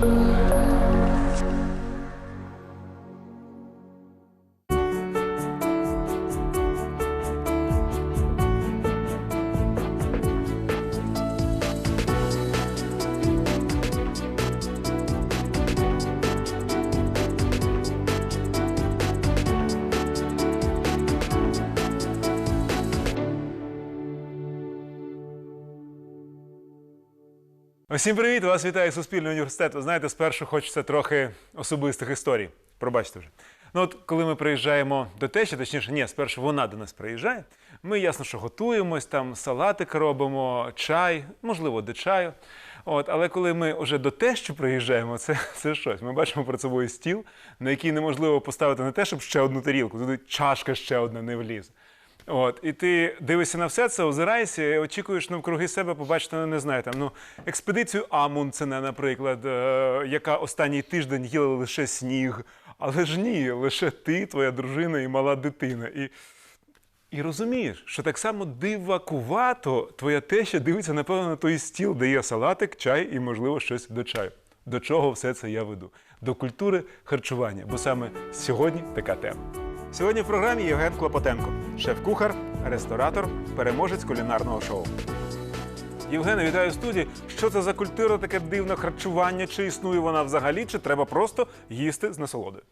Thank. Усім привіт! Вас вітає Суспільний університет. Ви знаєте, спершу хочеться трохи особистих історій. Пробачте вже. Ну от коли ми приїжджаємо до тещі, точніше, ні, спершу вона до нас приїжджає. Ми ясно, що готуємось, там салатик робимо, чай, можливо, до чаю. От, але коли ми вже до тещу приїжджаємо, це, це щось. Ми бачимо перед собою стіл, на який неможливо поставити не те, щоб ще одну тарілку, туди чашка ще одна не влізе. От, і ти дивишся на все це, озираєшся і очікуєш навкруги себе побачити, ну, не знаю, там, ну, експедицію Амундсена, наприклад, е, яка останній тиждень їла лише сніг. Але ж ні, лише ти, твоя дружина і мала дитина. І, і розумієш, що так само дивакувато твоя теща дивиться, напевно, на той стіл, де є салатик, чай і, можливо, щось до чаю. До чого все це я веду? До культури харчування, бо саме сьогодні така тема. Сьогодні в програмі Євген Клопотенко, шеф-кухар, ресторатор, переможець кулінарного шоу. Євгене, вітаю в студії. Що це за культура, таке дивне харчування? Чи існує вона взагалі, чи треба просто їсти з насолодою?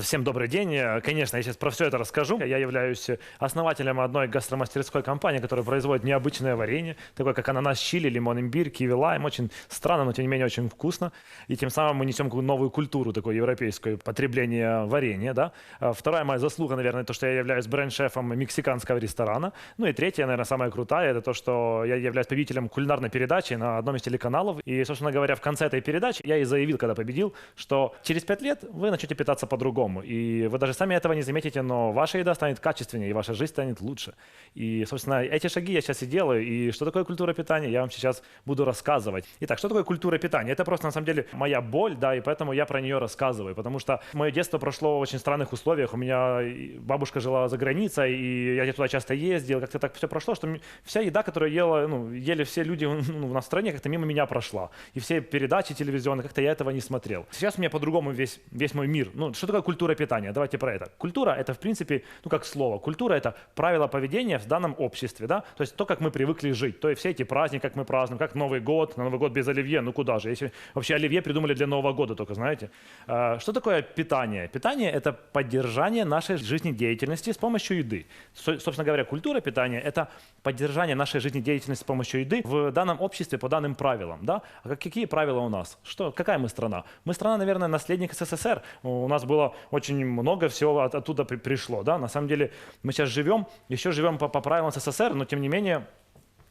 Всем добрый день. Э, Конечно, я сейчас про все это расскажу. Я являюсь основателем одной гастромастерской компании, которая производит необычное варенье, такое как ананас, чили, лимон, имбирь, киви, лайм. Очень странно, но тем не менее очень вкусно. И тем самым мы несем новую культуру, такое европейское потребление варенья. Да? А Вторая моя заслуга, наверное, то, что я являюсь бренд-шефом мексиканского ресторана. Ну и третья, наверное, самая крутая, это то, что я являюсь победителем кулинарной передачи на одном из телеканалов. И, собственно говоря, в конце этой передачи я и заявил, когда победил, что через пять лет вы начнете питаться по-другому. И вы даже сами этого не заметите, но ваша еда станет качественнее, и ваша жизнь станет лучше. И, собственно, эти шаги я сейчас и делаю. И что такое культура питания, я вам сейчас буду рассказывать. Итак, что такое культура питания? Это просто, на самом деле, моя боль, да, и поэтому я про нее рассказываю. Потому что мое детство прошло в очень странных условиях. У меня бабушка жила за границей, и я туда часто ездил. Как-то так все прошло, что вся еда, которую ела, ну, ели все люди ну, в стране, как-то мимо меня прошла. И все передачи телевизионные, как-то я этого не смотрел. Сейчас у меня по-другому весь, весь мой мир. Ну, что такое культура питания? Давайте про это. Культура — это, в принципе, ну, как слово. Культура — это правила поведения в данном обществе, да? То есть то, как мы привыкли жить. То есть все эти праздники, как мы празднуем, как Новый год, на Новый год без оливье, ну куда же? Если вообще оливье придумали для Нового года только, знаете. А, Что такое питание? Питание — это поддержание нашей жизнедеятельности с помощью еды. Со- Собственно говоря, культура питания — это поддержание нашей жизнедеятельности с помощью еды в данном обществе по данным правилам, да? А как- какие правила у нас? Что, какая мы страна? Мы страна, наверное, наследник СССР. У нас было очень много всего от- оттуда при- пришло, да? На самом деле мы сейчас живем, еще живем по, по правилам СССР, но тем не менее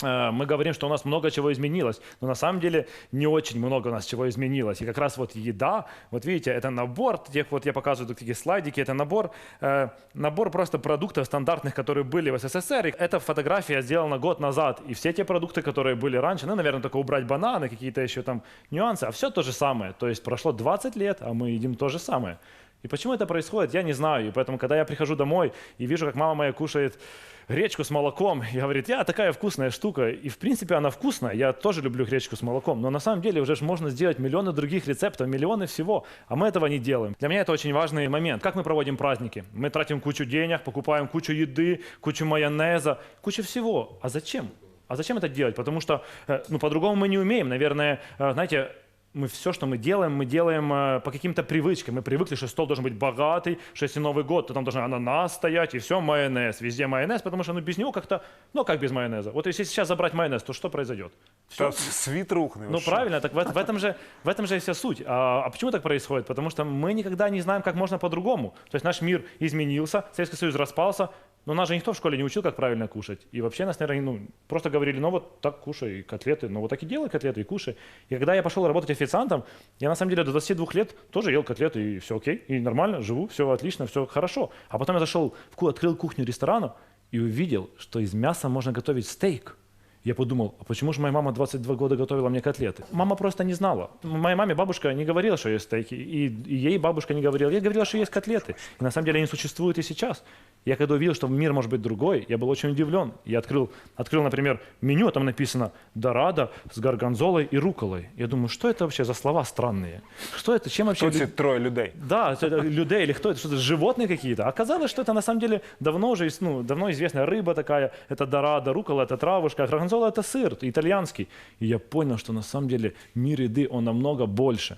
э, мы говорим, что у нас много чего изменилось, но на самом деле не очень много у нас чего изменилось. И как раз вот еда, вот видите, это набор, тех вот я показываю тут такие слайдики, это набор, э, набор просто продуктов стандартных, которые были в СССР. И эта фотография сделана год назад, и все те продукты, которые были раньше, ну, наверное, только убрать бананы, какие-то еще там нюансы, а все то же самое. То есть прошло 20 лет, а мы едим то же самое. И почему это происходит, я не знаю. И поэтому, когда я прихожу домой и вижу, как мама моя кушает гречку с молоком, и говорит, я такая вкусная штука. И в принципе она вкусная, я тоже люблю гречку с молоком. Но на самом деле уже можно сделать миллионы других рецептов, миллионы всего. А мы этого не делаем. Для меня это очень важный момент. Как мы проводим праздники? Мы тратим кучу денег, покупаем кучу еды, кучу майонеза, кучу всего. А зачем? А зачем это делать? Потому что, э, ну, по-другому мы не умеем. Наверное, э, знаете, мы все, что мы делаем, мы делаем э, по каким-то привычкам. Мы привыкли, что стол должен быть богатый, что если Новый год, то там должен ананас стоять, и все, майонез, везде майонез, потому что ну, без него как-то, ну как без майонеза? Вот если сейчас забрать майонез, то что произойдет? Все, Та світ рухне. ну правильно, так в, в этом же, в этом же и вся суть. А, а почему так происходит? Потому что мы никогда не знаем, как можно по-другому. То есть наш мир изменился, Советский Союз распался, но нас же никто в школе не учил, как правильно кушать. И вообще нас, наверное, ну, просто говорили, ну вот так кушай котлеты, ну вот так и делай котлеты и кушай. И когда я пошел работать официантом, я на самом деле до 22 лет тоже ел котлеты, и все окей, и нормально, живу, все отлично, все хорошо. А потом я зашел, открыл кухню ресторана и увидел, что из мяса можно готовить стейк. Я подумал, а почему же моя мама 22 года готовила мне котлеты? Мама просто не знала. Моей маме бабушка не говорила, что есть стейки, и, и ей бабушка не говорила. Я говорила, что есть котлеты. И на самом деле они существуют и сейчас. Я когда увидел, что мир может быть другой, я был очень удивлен. Я открыл, открыл, например, меню, а там написано «дорадо с горгонзолой и руколой». Я думаю, что это вообще за слова странные? Что это? Чем вообще... Лю- троє людей? Да, это людей или кто это, что-то животные какие-то. Оказалось, что это на самом деле давно уже ну, давно известная рыба такая. Это дорадо, рукола, это травушка, а горгонзола это сыр итальянский. И я понял, что на самом деле мир еды, он намного больше.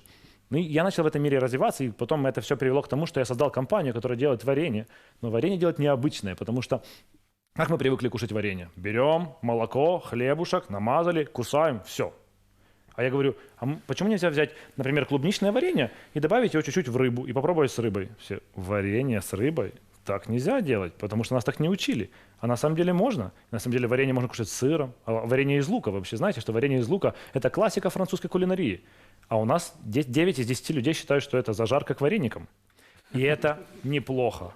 Ну, я начал в этом мире развиваться, и потом это все привело к тому, что я создал компанию, которая делает варенье. Но варенье делать необычное, потому что как мы привыкли кушать варенье? Берем молоко, хлебушек, намазали, кусаем, все. А я говорю, а почему нельзя взять, например, клубничное варенье и добавить его чуть-чуть в рыбу и попробовать с рыбой? Все, варенье с рыбой? Так нельзя делать, потому что нас так не учили. А на самом деле можно. На самом деле варенье можно кушать с сыром. А варенье из лука, вы вообще знаете, что варенье из лука – это классика французской кулинарии. А у нас 9 из 10 людей считают, что это зажарка к вареникам. И это неплохо.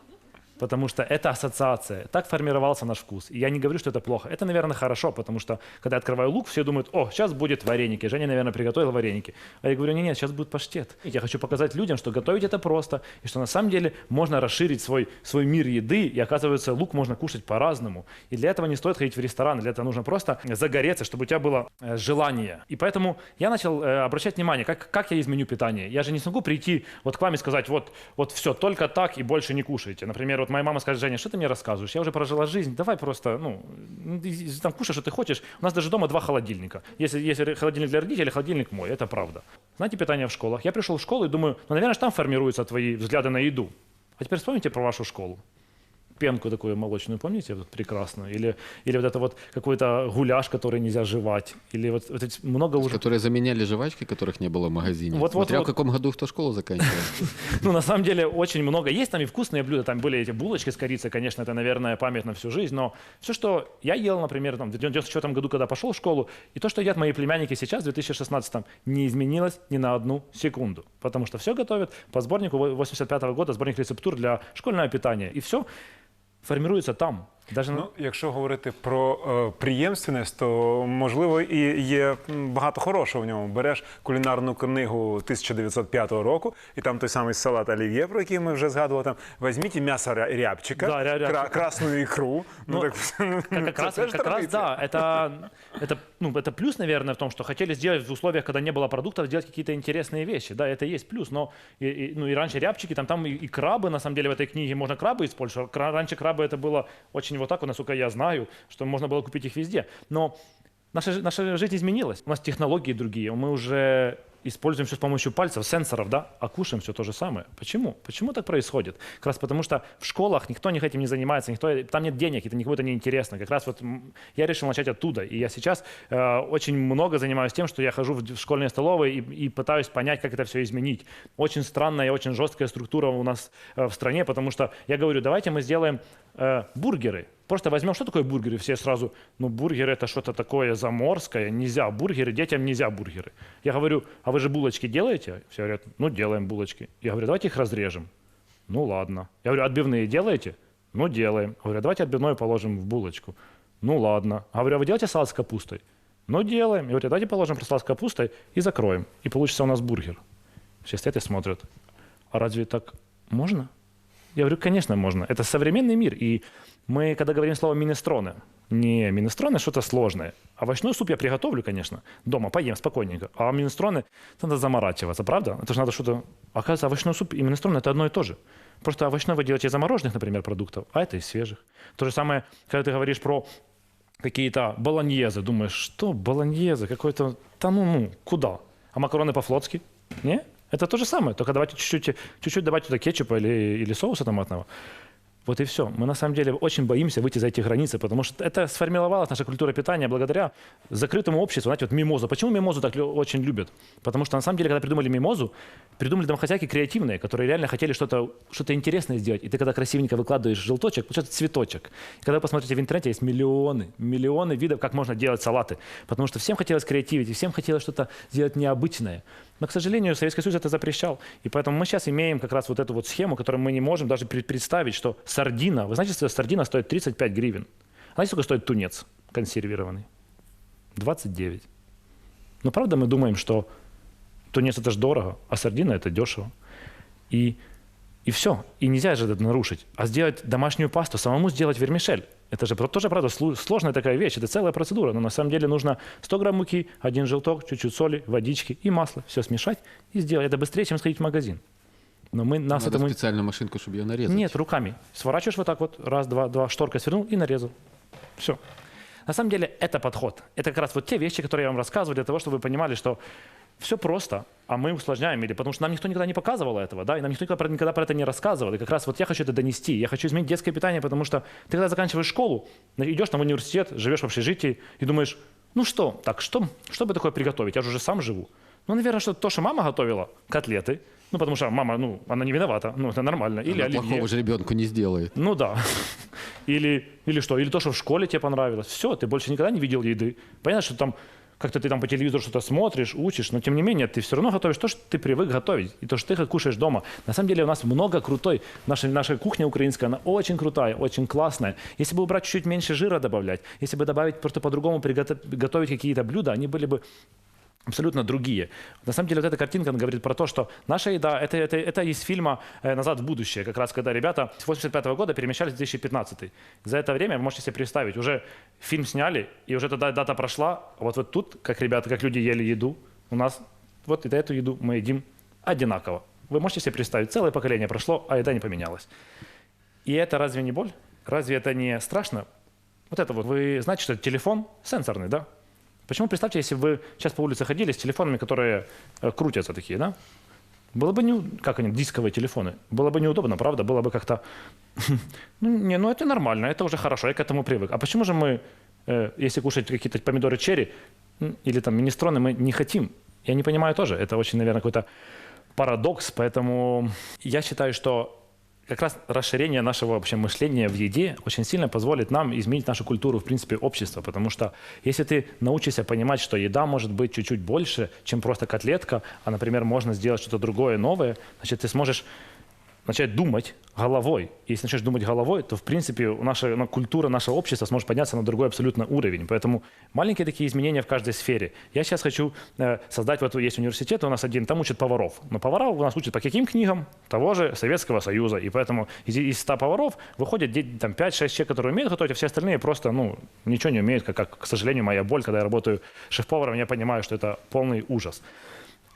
Потому что это ассоциация. Так формировался наш вкус. И я не говорю, что это плохо. Это, наверное, хорошо, потому что, когда я открываю лук, все думают, о, сейчас будет вареники. Женя, наверное, приготовила вареники. А я говорю, нет, нет, сейчас будет паштет. И я хочу показать людям, что готовить это просто, и что на самом деле можно расширить свой, свой мир еды, и оказывается, лук можно кушать по-разному. И для этого не стоит ходить в ресторан, для этого нужно просто загореться, чтобы у тебя было э, желание. И поэтому я начал э, обращать внимание, как, как я изменю питание. Я же не смогу прийти вот к вам и сказать, вот, вот все, только так и больше не кушайте. Например, вот моя мама скажет, Женя, что ты мне рассказываешь? Я уже прожила жизнь, давай просто, ну, и- там кушай, что ты хочешь. У нас даже дома два холодильника. Если есть холодильник для родителей, холодильник мой, это правда. Знаете, питание в школах? Я пришел в школу и думаю, ну, наверное, там формируются твои взгляды на еду. А теперь вспомните про вашу школу. Пенку такую молочную, помните, вот прекрасную? Или, или вот это вот какой-то гуляш, который нельзя жевать? Или вот, вот эти много уже... Которые заменяли жвачки, которых не было в магазине. Вот- вот- Смотря вот. в каком году кто школу заканчивал. Ну, на самом деле, очень много. Есть там и вкусные блюда. Там были эти булочки с корицей, конечно, это, наверное, память на всю жизнь. Но все, что я ел, например, там, в 94 году, когда пошел в школу, и то, что едят мои племянники сейчас, в 2016, не изменилось ни на одну секунду. Потому что все готовят по сборнику 85 года, сборник рецептур для школьного питания. И все формируется там. Даже на- Ну, якщо говорити про е, приємственність, то можливо і є м, багато хорошого в ньому. Береш кулінарну книгу 1905 року, і там той самий салат олів'є, про який ми вже згадували. Там візьміть і м'ясо ря- рябчика, Да, ря- рябчика. кра- красну ікру. Ну, Ну, так, Как, как це раз, теж как раз, традиція. да, это, это, ну, это плюс, наверное, в том, что хотели сделать в условиях, когда не было продуктов, сделать какие-то интересные вещи. Да, это и есть плюс. Но и, и- ну, и раньше рябчики, там, там и, и крабы, на самом деле, в этой книге можно крабы использовать. Кра- раньше крабы это было очень вот так, вот, насколько я знаю, что можно было купить их везде. Но наша, наша жизнь изменилась. У нас технологии другие. Мы уже используем все с помощью пальцев, сенсоров, да, а кушаем все то же самое. Почему? Почему так происходит? Как раз потому, что в школах никто этим не занимается, никто, там нет денег, это никому это не интересно. Как раз вот я решил начать оттуда. И я сейчас э, очень много занимаюсь тем, что я хожу в в школьные столовые и, и пытаюсь понять, как это все изменить. Очень странная и очень жесткая структура у нас э, в стране, потому что я говорю, давайте мы сделаем э, бургеры. Просто возьмем, что такое бургеры? Все сразу, ну, бургеры это что-то такое заморское, нельзя бургеры, детям нельзя бургеры. Я говорю, а вы же булочки делаете? Все говорят, ну, делаем булочки. Я говорю, давайте их разрежем. Ну, ладно. Я говорю, отбивные делаете? Ну, делаем. Говорю, «А давайте отбивной положим в булочку. Ну, ладно. Говорю, а вы делаете салат с капустой? Ну, делаем. Я говорю, давайте положим салат с капустой и закроем. И получится у нас бургер. Все стоят и смотрят. А разве так можно? Я говорю, конечно, можно. Это современный мир. И мы, когда говорим слово «минестроне», не минестроне что-то сложное. Овощной суп я приготовлю, конечно, дома, поем спокойненько. А минестроне надо заморачиваться, правда? Это же надо что-то... Оказывается, овощной суп и минестроне – это одно и то же. Просто овощной вы делаете из замороженных, например, продуктов, а это из свежих. То же самое, когда ты говоришь про какие-то баланьезы, думаешь, что баланьезы, какой-то, да ну, ну, куда? А макароны по-флотски? Не? Это то же самое, только давайте чуть-чуть, чуть-чуть давайте туда кетчупа или, или соуса томатного. Вот и все. Мы на самом деле очень боимся выйти за эти границы, потому что это сформировалась наша культура питания благодаря закрытому обществу. Знаете, вот мимоза. Почему мимозу так очень любят? Потому что на самом деле, когда придумали мимозу, придумали домохозяйки креативные, которые реально хотели что-то что интересное сделать. И ты когда красивенько выкладываешь желточек, получается цветочек. И когда вы посмотрите в интернете, есть миллионы, миллионы видов, как можно делать салаты. Потому что всем хотелось креативить, и всем хотелось что-то сделать необычное. Но, к сожалению, Советский Союз это запрещал. И поэтому мы сейчас имеем как раз вот эту вот схему, которую мы не можем даже пред- представить, что сардина, вы знаете, что сардина стоит 35 гривен. Знаете, сколько стоит тунец консервированный? 29. Но правда мы думаем, что тунец это же дорого, а сардина это дешево. И, и все. И нельзя же это нарушить. А сделать домашнюю пасту, самому сделать вермишель. Это же тоже, правда, сложная такая вещь. Это целая процедура. Но на самом деле нужно 100 грамм муки, один желток, чуть-чуть соли, водички и масло. Все смешать и сделать. Это быстрее, чем сходить в магазин. Но мы нас Надо этому... специальную машинку, чтобы ее нарезать. Нет, руками. Сворачиваешь вот так вот, раз, два, два, шторкой свернул и нарезал. Все. На самом деле это подход. Это как раз вот те вещи, которые я вам рассказываю, для того, чтобы вы понимали, что все просто, а мы усложняем, или потому что нам никто никогда не показывал этого, да, и нам никто никогда, про- никогда про это не рассказывал. И как раз вот я хочу это донести. Я хочу изменить детское питание, потому что ты когда заканчиваешь школу, идешь там в университет, живешь в общежитии и думаешь, ну что, так, что, что бы такое приготовить? Я же уже сам живу. Ну, наверное, что то, что мама готовила, котлеты, ну, потому что мама, ну, она не виновата, ну, это нормально. Или Она оливье. плохого же ребенку не сделает. Ну да. Или, или что? Или то, что в школе тебе понравилось. Все, ты больше никогда не видел еды. Понятно, что там как-то ты там по телевизору что-то смотришь, учишь, но тем не менее ты все равно готовишь то, что ты привык готовить, и то, что ты кушаешь дома. На самом деле у нас много крутой, наша, наша кухня украинская, она очень крутая, очень классная. Если бы убрать чуть-чуть меньше жира добавлять, если бы добавить просто по-другому приготовить готовить какие-то блюда, они были бы абсолютно другие. На самом деле вот эта картинка она говорит про то, что наша еда, это, это, это из фильма э, «Назад в будущее», как раз когда ребята с 85 года перемещались в 2015. За это время, вы можете себе представить, уже фильм сняли, и уже тогда дата прошла, а вот, вот тут, как ребята, как люди ели еду, у нас вот и эту еду мы едим одинаково. Вы можете себе представить, целое поколение прошло, а еда не поменялась. И это разве не боль? Разве это не страшно? Вот это вот, вы знаете, что телефон сенсорный, да? Почему, представьте, если бы вы сейчас по улице ходили с телефонами, которые э, крутятся такие, да? Было бы не, как они, дисковые телефоны. Было бы неудобно, правда? Было бы как-то, ну, не, ну это нормально, это уже хорошо, я к этому привык. А почему же мы, э, если кушать какие-то помидоры черри или там министроны, мы не хотим? Я не понимаю тоже. Это очень, наверное, какой-то парадокс, поэтому я считаю, что как раз расширение нашего вообще мышления в еде очень сильно позволит нам изменить нашу культуру, в принципе, общества. Потому что если ты научишься понимать, что еда может быть чуть-чуть больше, чем просто котлетка, а, например, можно сделать что-то другое, новое, значит, ты сможешь начать думать головой. Если начнешь думать головой, то, в принципе, наша ну, культура, наше общество сможет подняться на другой абсолютно уровень. Поэтому маленькие такие изменения в каждой сфере. Я сейчас хочу э, создать, вот есть университет, у нас один, там учат поваров. Но повара у нас учат по каким книгам? Того же Советского Союза. И поэтому из, из 100 поваров выходит там 5-6 человек, которые умеют готовить, а все остальные просто, ну, ничего не умеют, как, как, к сожалению, моя боль, когда я работаю шеф-поваром, я понимаю, что это полный ужас.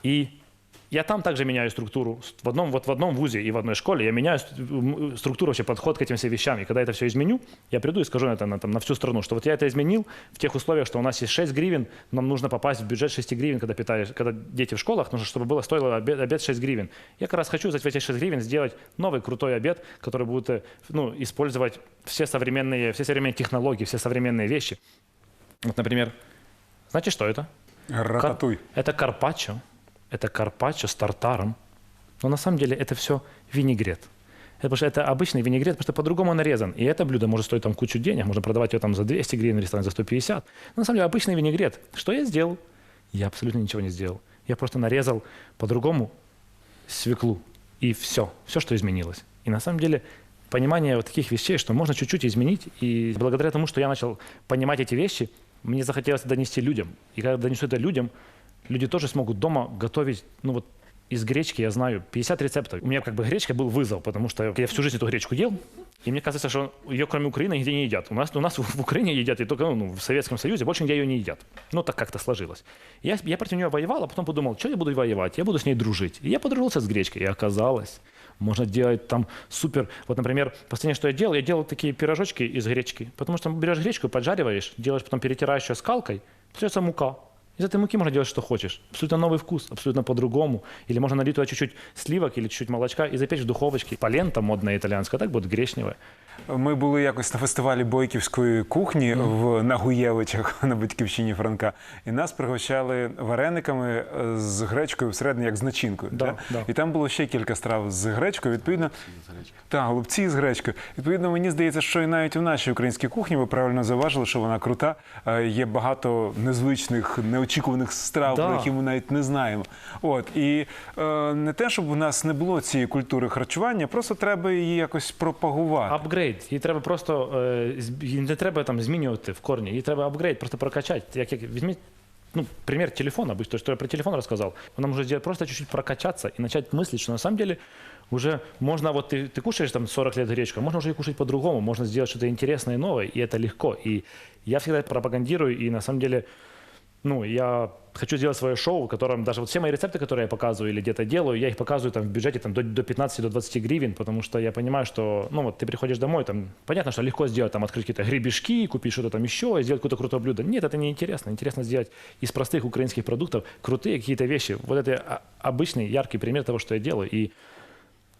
И я там также меняю структуру. В одном, вот в одном вузе и в одной школе я меняю структуру, вообще подход к этим всем вещам. И когда это все изменю, я приду и скажу это на, там, на всю страну, что вот я это изменил в тех условиях, что у нас есть 6 гривен, нам нужно попасть в бюджет 6 гривен, когда, питаешь, когда дети в школах, нужно, чтобы было стоило обед, обед 6 гривен. Я как раз хочу за эти 6 гривен сделать новый крутой обед, который будет э, ну, использовать все современные, все современные технологии, все современные вещи. Вот, например, знаете, что это? Рататуй. Это карпаччо. Это карпаччо с тартаром. Но на самом деле это все винегрет. Это, потому что это обычный винегрет, просто по-другому нарезан. И это блюдо может стоить там кучу денег, можно продавать его там за 200 гривен в ресторане, за 150. Но на самом деле обычный винегрет. Что я сделал? Я абсолютно ничего не сделал. Я просто нарезал по-другому свеклу. И все. Все, что изменилось. И на самом деле понимание вот таких вещей, что можно чуть-чуть изменить. И благодаря тому, что я начал понимать эти вещи, мне захотелось донести людям. И когда донесу это людям, люди тоже смогут дома готовить, ну вот из гречки я знаю 50 рецептов. У меня как бы гречка был вызов, потому что я всю жизнь эту гречку ел, и мне кажется, что ее кроме Украины нигде не едят. У нас, у нас в Украине едят, и только ну, в Советском Союзе больше нигде ее не едят. Ну, так как-то сложилось. Я, я против нее воевал, а потом подумал, что я буду воевать? Я буду с ней дружить. И я подружился с гречкой, и оказалось, можно делать там супер. Вот, например, последнее, что я делал, я делал такие пирожочки из гречки. Потому что берешь гречку, поджариваешь, делаешь, потом перетираешь ее скалкой, остается мука. Из этой муки можно делать, что хочешь. Абсолютно новый вкус, абсолютно по-другому. Или можно налить туда чуть-чуть сливок или чуть-чуть молочка и запечь в духовочке. Полента модная итальянская, так будет гречневая. Ми були якось на фестивалі бойківської кухні в Нагуєвичах на батьківщині Франка, і нас пригощали варениками е, з гречкою всередині, як з начинкою. Да, да. І там було ще кілька страв з гречкою. Відповідно, та голубці з гречкою. Відповідно, мені здається, що і навіть у нашій українській кухні ви правильно зауважили, що вона крута. Е, Є багато незвичних, неочікуваних неочікуваних страв, Да. про які ми навіть не знаємо. От і е, не те, щоб у нас не було цієї культури харчування, просто треба її якось пропагувати. Апгрейд. Їй треба просто е, з- їй не треба там змінювати в корні. Їй треба апгрейд, просто прокачати. Як, як візьміть, ну, пример телефона, то, что я про телефон рассказал. Он нам уже сделать просто чуть-чуть прокачаться и начать мыслить, что на самом деле уже можно, вот ты, ты кушаешь там 40 лет гречку, а можно уже и кушать по-другому, можно сделать что-то интересное и новое, и это легко. И я всегда пропагандирую, и на самом деле ну, я хочу сделать свое шоу, в котором даже вот все мои рецепты, которые я показываю или где-то делаю, я их показываю там в бюджете там, до, до 15 до 20 гривен, потому что я понимаю, что, ну, вот ты приходишь домой, там, понятно, что легко сделать, там, открыть какие-то гребешки, купить что-то там еще сделать какое-то крутое блюдо. Нет, это не интересно. Интересно сделать из простых украинских продуктов крутые какие-то вещи. Вот это а, обычный, яркий пример того, что я делаю. И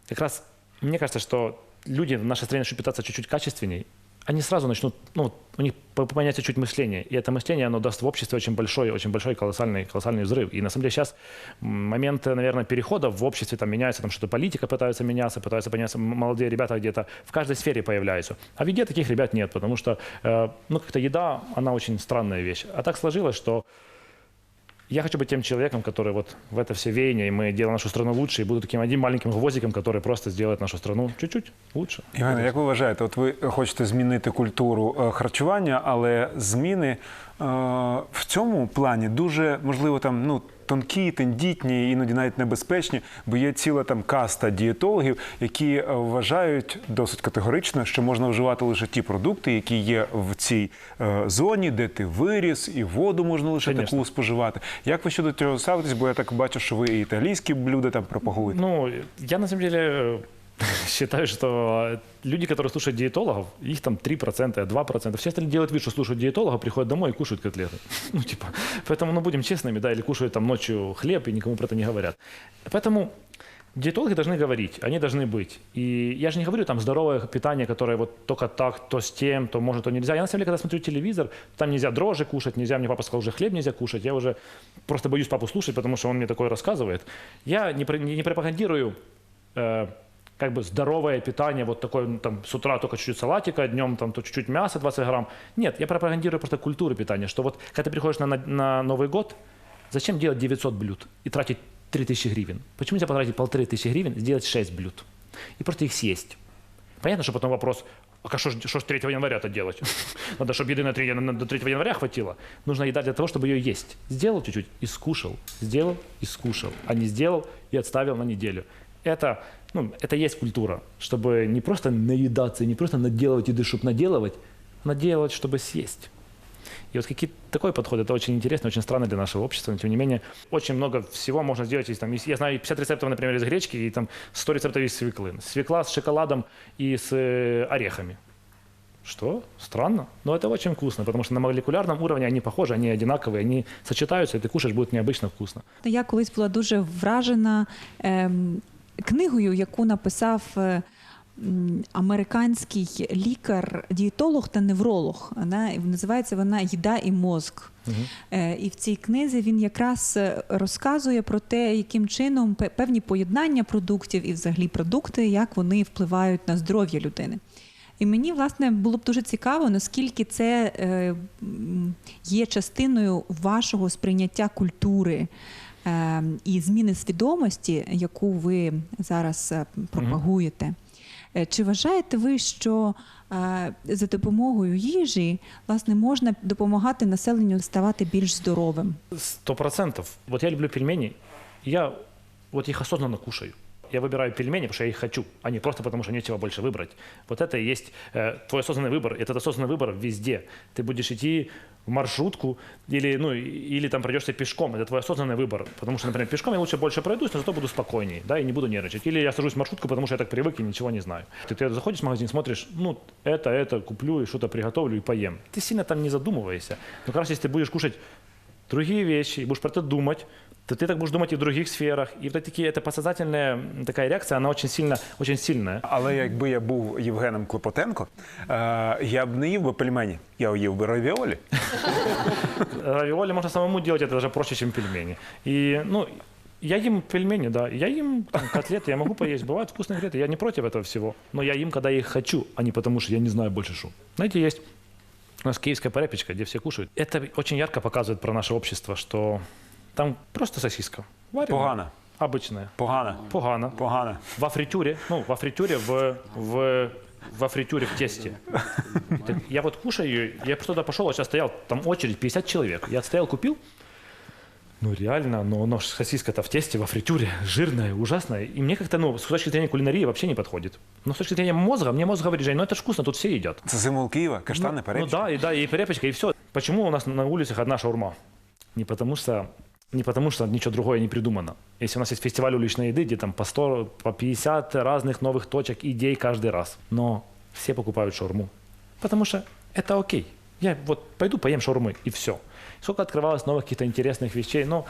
как раз мне кажется, что люди в нашей стране начнут питаться чуть-чуть качественней, они сразу начнут, ну, у них по- поменяется чуть мышление. И это мышление, оно даст в обществе очень большой, очень большой колоссальный, колоссальный взрыв. И на самом деле сейчас момент, наверное, перехода в обществе, там меняется, там что-то политика пытается меняться, пытаются меняться м- молодые ребята где-то в каждой сфере появляются. А в еде таких ребят нет, потому что, э, ну, как-то еда, она очень странная вещь. А так сложилось, что я хочу быть тем человеком, который вот в это все веяние, и мы делаем нашу страну лучше, и буду таким одним маленьким гвоздиком, который просто сделает нашу страну чуть-чуть лучше. Євгене, як ви вважаєте, от ви хочете змінити культуру е, харчування, але зміни е, в цьому плані дуже можливо там ну. Тонкі, тендітні, іноді навіть небезпечні, бо є ціла там каста дієтологів, які е, вважають досить категорично, що можна вживати лише ті продукти, які є в цій е, зоні, де ти виріс, і воду можна лише Конечно. таку споживати. Як ви щодо цього ставитесь? Бо я так бачу, що ви і італійські блюда там пропагуєте. Ну, я на самом деле считаю, что люди, которые слушают диетологов, их там 3%, 2%. Все остальные делают вид, что слушают диетолога, приходят домой и кушают котлеты. Ну, типа, поэтому, ну, будем честными, да, или кушают там ночью хлеб и никому про это не говорят. Поэтому диетологи должны говорить, они должны быть. И я же не говорю там здоровое питание, которое вот только так, то с тем, то может, то нельзя. Я на самом деле, когда смотрю телевизор, там нельзя дрожжи кушать, нельзя, мне папа сказал, уже хлеб нельзя кушать. Я уже просто боюсь папу слушать, потому что он мне такое рассказывает. Я не, не пропагандирую э, как бы здоровое питание, вот такое, ну, там, с утра только чуть-чуть салатика, днем там то чуть-чуть мяса, 20 грамм. Нет, я пропагандирую просто культуру питания, что вот когда ты приходишь на, на, Новый год, зачем делать 900 блюд и тратить 3000 гривен? Почему нельзя потратить полторы тысячи гривен, сделать 6 блюд и просто их съесть? Понятно, что потом вопрос, а что ж, что ж 3 января-то делать? Надо, чтобы еды на 3, на- до 3 января хватило. Нужна еда для того, чтобы ее есть. Сделал чуть-чуть и скушал. Сделал и скушал. А не сделал и отставил на неделю. Это, ну, это есть культура, чтобы не просто наедаться, не просто наделывать еды, чтобы наделывать, а наделывать, чтобы съесть. И вот какие такой подход, это очень интересно, очень странно для нашего общества, но тем не менее, очень много всего можно сделать. Из, там, я знаю 50 рецептов, например, из гречки, и там 100 рецептов из свеклы. Свекла с шоколадом и с э, орехами. Что? Странно. Но это очень вкусно, потому что на молекулярном уровне они похожи, они одинаковые, они сочетаются, и ты кушаешь, будет необычно вкусно. Я колись була дуже вражена ем, книгою, яку написав е, американський лікар, дієтолог та невролог. Вона називається вона Їда і мозк. Е, І в цій книзі він якраз е, розказує про те, яким чином певні поєднання продуктів і взагалі продукти, як вони впливають на здоров'я людини. І мені, власне, було б дуже цікаво, наскільки це є частиною вашого сприйняття культури і зміни свідомості, яку ви зараз е, пропагуєте. Е, Чи вважаєте ви, що е, за допомогою їжі власне можна допомагати населенню ставати більш здоровим? Сто процентов. Вот я люблю пельмені, я вот їх осознанно кушаю. Я выбираю пельмени, потому что я их хочу, а не просто потому, что нечего больше выбрать. Вот это и есть э, твой осознанный выбор. Этот осознанный выбор везде. Ты будешь идти в маршрутку или, ну, или там пройдешься пешком. Это твой осознанный выбор. Потому что, например, пешком я лучше больше пройдусь, но зато буду спокойнее, да, и не буду нервничать. Или я сажусь в маршрутку, потому что я так привык и ничего не знаю. Ты, ты заходишь в магазин, смотришь, ну, это, это куплю и что-то приготовлю и поем. Ты сильно там не задумываешься. Но как раз если ты будешь кушать другие вещи, и будешь про это думать, то ты так будешь думать и в других сферах. И вот такие, это подсознательная м, такая реакция, она очень, сильно, очень сильная. Але якби я був Євгеном Клопотенко, е, я б не їв би пельмені, я їв би равіолі. Равиоли можно самому делать, это даже проще, чем пельмени. И, ну, я ем пельмени, да, я ем там, котлеты, я могу поесть, бывают вкусные котлеты, я не против этого всего. Но я ем, когда я их хочу, а не потому, что я не знаю больше что. Знаете, есть У нас киевская перепечка, где все кушают. Это очень ярко показывает про наше общество, что там просто сосиска. Вареная, Погана. Обычная. Погана. Погано. Погана. Во фритюре, ну, во фритюре, в, в, во фритюре в тесте. Это- Я вот кушаю ее, я просто туда пошел, а сейчас стоял, там очередь 50 человек. Я стоял, купил, ну реально, но, но сосиска-то в тесте, во фритюре, жирная, ужасная. И мне как-то, ну, с точки зрения кулинарии вообще не подходит. Но с точки зрения мозга, мне мозг говорит, Жень, ну это ж вкусно, тут все едят. Це символ Києва, каштани, Ну перепічка. да, и да, и перепечка, и все. Почему у нас на улицах одна шаурма? Не потому что не потому что ничего другое не придумано. Если у нас есть фестиваль уличной еды, где там по 100, по 50 разных новых точек, идей каждый раз. Но все покупают шаурму. Потому что это окей. Я вот пойду поем шаурмы, и все. Сколько открывалось новых каких-то интересных вещей, но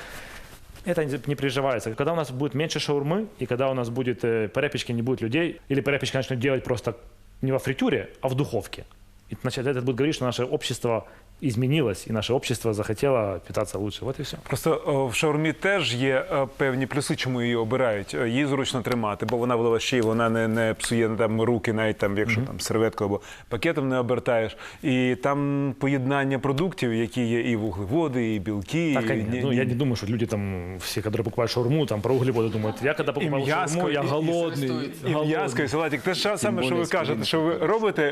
это не приживается. Когда у нас будет меньше шаурмы, и когда у нас будет э, перепечки, не будет людей, или перепечки начнут делать просто не во фритюре, а в духовке. И, значит, это будет говорить, что наше общество изменилось, и наше общество захотело питаться лучше. Вот и все. Просто о, в шаурмі теж є е, певні плюси, чому її обирають. Е, Її зручно тримати, бо вона в ще й вона не, не псує ну, там руки, навіть там, якщо там серветку або пакетом не обертаєш. І там поєднання продуктів, які є і вуглеводи, і білки. Так, і, конечно. ні- ну, ні- я не думаю, что люди там, все, которые покупают шаурму, там про углеводы думают. Я когда покупал мяско, шаурму, я и- и голодный. І голодный. м'яско, і салатик. Те ж саме, Тим що ви більше кажете, скорінка. що ви робите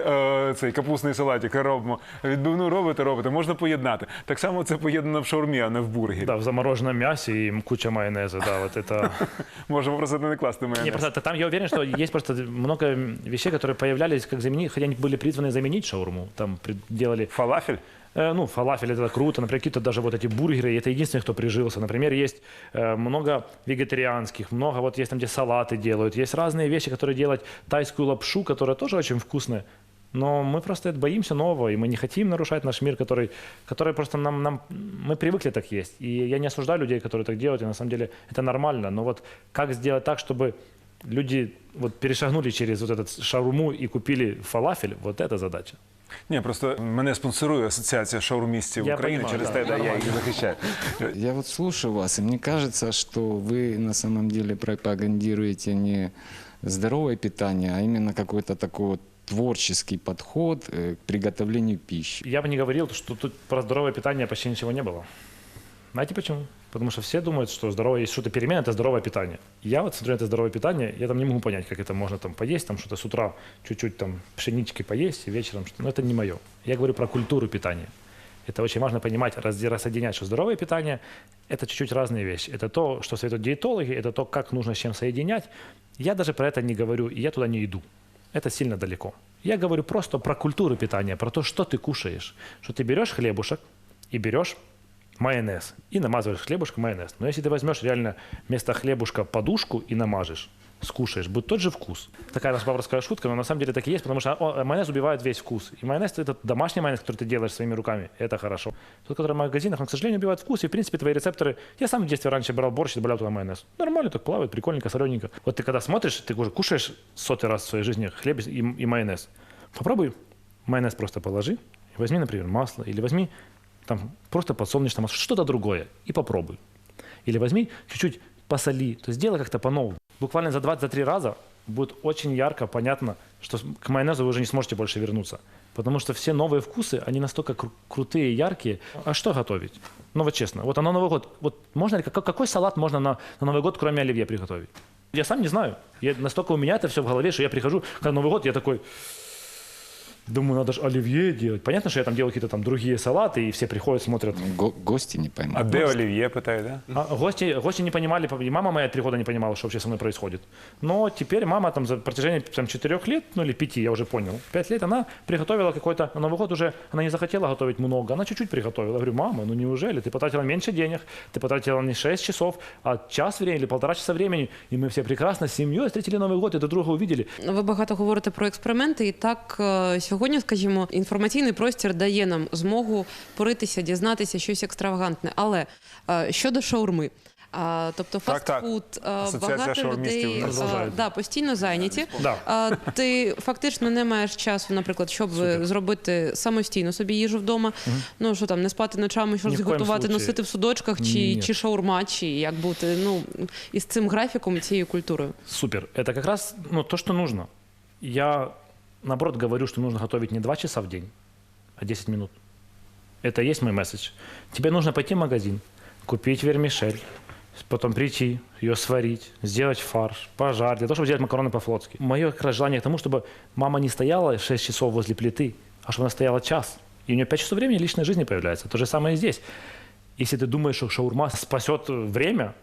е, цей капустний салатик, робимо. Відбивну робите, робите. Можна поєднати. Так само це поєднано в шаурмі, а не в бургері. Да, в замороженном мясе и куча майонеза, да, вот это... Можемо просто не класти Не, майонез. просто там я уверен, что есть просто много вещей, которые появлялись как заменить, хотя они были призваны заменить шаурму. Там при- делали Фалафель? Э, Ну, фалафель это круто, например, какие-то даже вот эти бургеры, и это единственный, кто прижился. Например, есть э, много вегетарианских, много вот есть там, где салаты делают, есть разные вещи, которые делать тайскую лапшу, которая тоже очень вкусная. Но мы просто боимся нового, и мы не хотим нарушать наш мир, который, который просто нам, нам, мы привыкли так есть. И я не осуждаю людей, которые так делают, и на самом деле это нормально. Но вот как сделать так, чтобы люди вот перешагнули через вот этот шаурму и купили фалафель, вот это задача. Ні, просто мене спонсорує асоціація шаурмістів Я України понимаю, через да, те, де я їх нормально. захищаю. Я вот слушаю вас, и мне кажется, что вы на самом деле пропагандируете не здоровое питание, а именно какой-то такой вот творческий подход э, к приготовлению пищи. Я бы не говорил, что тут про здоровое питание почти ничего не было. Знаете почему? Потому что все думают, что здоровое есть что-то перемена, это здоровое питание. Я вот смотрю это здоровое питание, я там не могу понять, как это можно там поесть, там что-то с утра чуть-чуть там пшенички поесть, и вечером что-то. Но это не мое. Я говорю про культуру питания. Это очень важно понимать, рассоединять, что здоровое питание – это чуть-чуть разные вещи. Это то, что советуют диетологи, это то, как нужно с чем соединять. Я даже про это не говорю, и я туда не иду. Это сильно далеко. Я говорю просто про культуру питания, про то, что ты кушаешь. Что ты берешь хлебушек и берешь майонез и намазываешь хлебушком майонез. Но если ты возьмешь реально вместо хлебушка подушку и намажешь, скушаешь, будет тот же вкус. Такая наша павловская шутка, но на самом деле так и есть, потому что о, майонез убивает весь вкус. И майонез – это домашний майонез, который ты делаешь своими руками, это хорошо. Тот, который в магазинах, он, к сожалению, убивает вкус, и, в принципе, твои рецепторы... Я сам в детстве раньше брал борщ и добавлял туда майонез. Нормально так плавает, прикольненько, солененько. Вот ты когда смотришь, ты уже кушаешь сотый раз в своей жизни хлеб и, и майонез. Попробуй майонез просто положи, возьми, например, масло, или возьми там просто подсолнечное масло, что-то другое, и попробуй. Или возьми чуть-чуть посоли, то есть сделай как-то по-новому. Буквально за 20-3 раза будет очень ярко понятно, что к майонезу вы уже не сможете больше вернуться. Потому что все новые вкусы, они настолько кру- крутые, яркие. А что готовить? Ну вот честно, вот на Новый год, вот можно ли, как- какой салат можно на, на Новый год, кроме оливье, приготовить? Я сам не знаю. Я, настолько у меня это все в голове, что я прихожу, когда Новый год, я такой, думаю, надо же оливье делать. Понятно, что я там делаю какие-то там другие салаты, и все приходят, смотрят. Го- гости не поймут. А де олів'є, питаю, да? А гости, гости не понимали, и мама моя три года не понимала, что вообще со мной происходит. Но теперь мама там за протяжении там, четырех лет, ну или пяти, я уже понял, пять лет она приготовила какой-то, на Новый год уже она не захотела готовить много, она чуть-чуть приготовила. Я говорю, мама, ну неужели? Ты потратила меньше денег, ты потратила не 6 часов, а час времени или полтора часа времени, и мы все прекрасно с семьей встретили Новый год и друг друга увидели. Ви багато говорите про експерименти, і так е, Сьогодні, скажімо, інформаційний простір дає нам змогу поритися, дізнатися щось екстравагантне. Але е, щодо шаурми. А, тобто Так, так. фастфуд, е, багато людей е, да, постійно зайняті. Да. А, ти фактично не маєш часу, наприклад, щоб зробити самостійно собі їжу вдома. Ну що там, не спати ночами, щось готувати, носити в судочках, чи, Ні. чи шаурма, чи як бути ну із цим графіком, і цією культурою. Супер. Это как раз ну, то, что нужно. Я, наоборот, говорю, что нужно готовить не два часа в день, а 10 минут. Это и есть мой месседж. Тебе нужно пойти в магазин, купить вермишель, потом прийти, ее сварить, сделать фарш, пожарить, для того, чтобы сделать макароны по-флотски. Мое как раз желание к тому, чтобы мама не стояла 6 часов возле плиты, а чтобы она стояла час. И у нее 5 часов времени личной жизни появляется. То же самое и здесь. Если ты думаешь, что шаурма спасет время,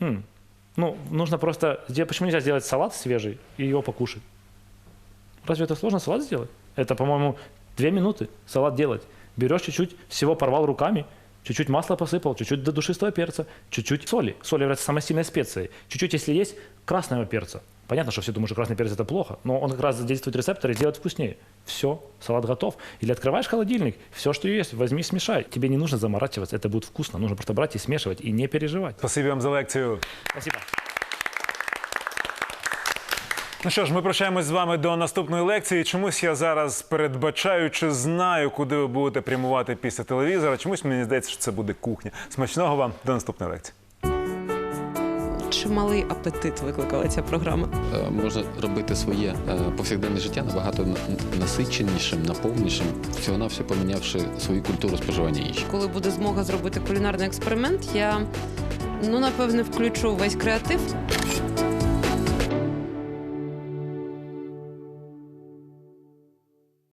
м, ну, нужно просто... Почему нельзя сделать салат свежий и его покушать? Разве это сложно салат сделать? Это, по-моему, две минуты салат делать. Берешь чуть-чуть, всего порвал руками, чуть-чуть масла посыпал, чуть-чуть до душистого перца, чуть-чуть соли. Соль является самой сильной специей. Чуть-чуть, если есть, красного перца. Понятно, что все думают, что красный перец это плохо, но он как раз задействует рецепторы и делает вкуснее. Все, салат готов. Или открываешь холодильник, все, что есть, возьми, смешай. Тебе не нужно заморачиваться, это будет вкусно. Нужно просто брать и смешивать, и не переживать. Спасибі вам за лекцію. Спасибо. Ну що ж, ми прощаємось з вами до наступної лекції. Чомусь я зараз передбачаючи знаю, куди ви будете прямувати після телевізора. Чомусь мені здається, що це буде кухня. Смачного вам до наступної лекції. Чималий апетит викликала ця програма. Е, можна робити своє е, повсякденне життя набагато насиченішим, наповнішим, всього на все помінявши свою культуру споживання їжі. Коли буде змога зробити кулінарний експеримент, я ну напевне включу весь креатив